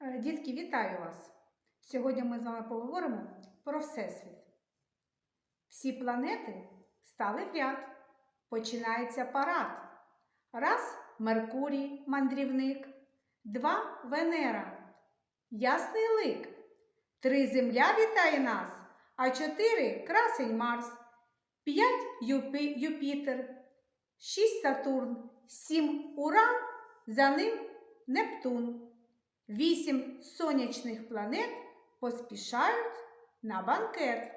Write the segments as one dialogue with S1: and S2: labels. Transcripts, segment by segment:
S1: Е, Дітки, вітаю вас! Сьогодні ми з вами поговоримо про Всесвіт. Всі планети стали в ряд. Починається парад. Раз Меркурій, мандрівник, два Венера, ясний лик, три Земля вітає нас, а чотири красень Марс, п'ять Юпітер, шість Сатурн, сім Уран, за ним Нептун. Вісім сонячних планет поспішають на банкет.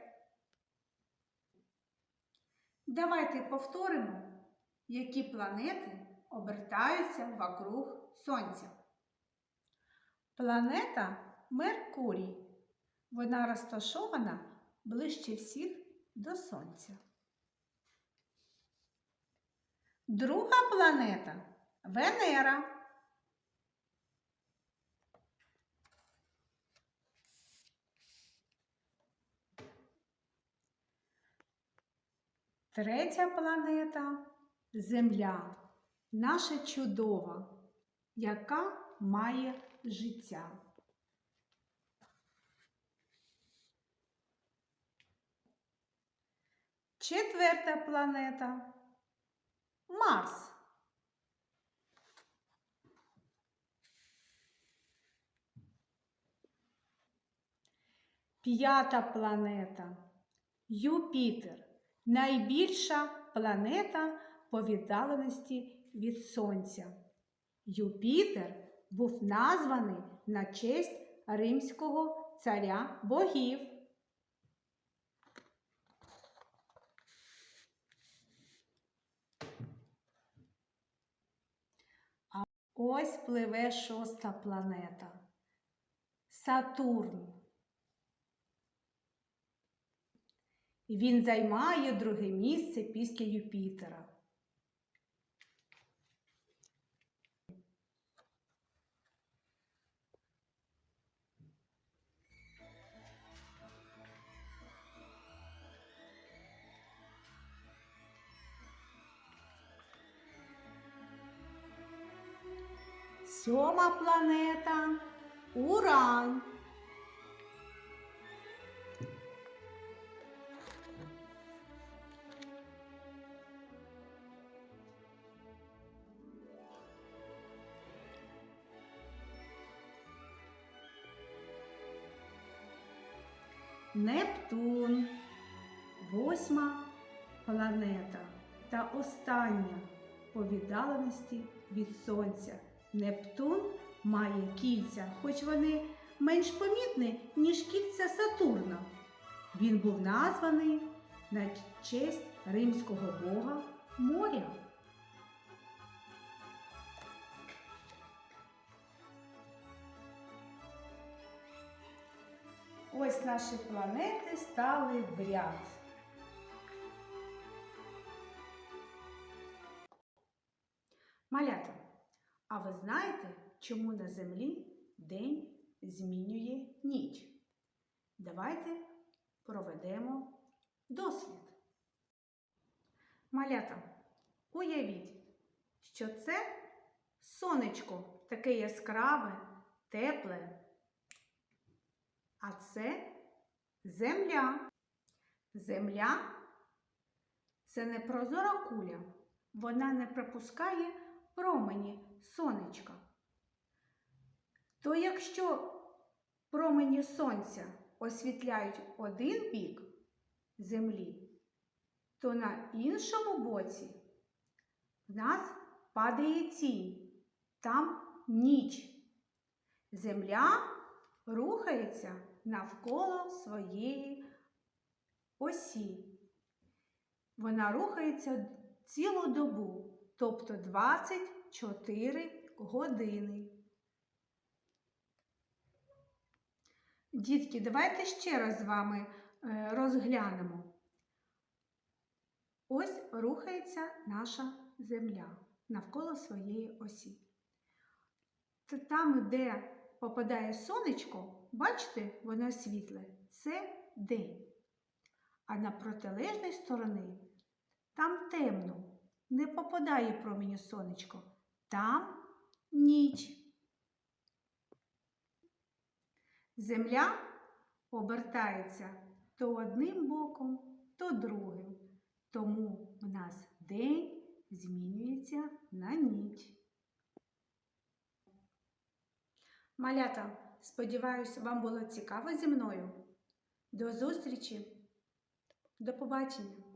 S1: Давайте повторимо, які планети обертаються вокруг Сонця. Планета Меркурій. Вона розташована ближче всіх до Сонця. Друга планета Венера. Третя планета Земля, наша чудова, яка має життя. Четверта планета Марс. П'ята планета Юпітер найбільша планета по віддаленості від Сонця. Юпітер був названий на честь римського царя богів. А ось пливе шоста планета Сатурн. Він займає друге місце після Юпітера. Сьома планета Уран. Нептун, восьма планета та остання по віддаленості від Сонця. Нептун має кільця, хоч вони менш помітні, ніж кільця Сатурна. Він був названий на честь римського бога моря. Ось наші планети стали в ряд. Малята, а ви знаєте, чому на Землі день змінює ніч? Давайте проведемо дослід. Малята, уявіть, що це сонечко таке яскраве, тепле. А це земля. Земля це не прозора куля. Вона не пропускає промені сонечка. То якщо промені сонця освітляють один бік землі, то на іншому боці в нас падає тінь, там ніч. Земля рухається навколо своєї осі. Вона рухається цілу добу, тобто 24 години. Дітки, давайте ще раз з вами е, розглянемо. Ось рухається наша земля навколо своєї осі. Там, де попадає сонечко, бачите, воно світле, це день. А на протилежній стороні там темно, не попадає промінь сонечко, там ніч. Земля обертається то одним боком, то другим. Тому в нас день змінюється на ніч. Малята, сподіваюсь, вам було цікаво зі мною. До зустрічі! До побачення!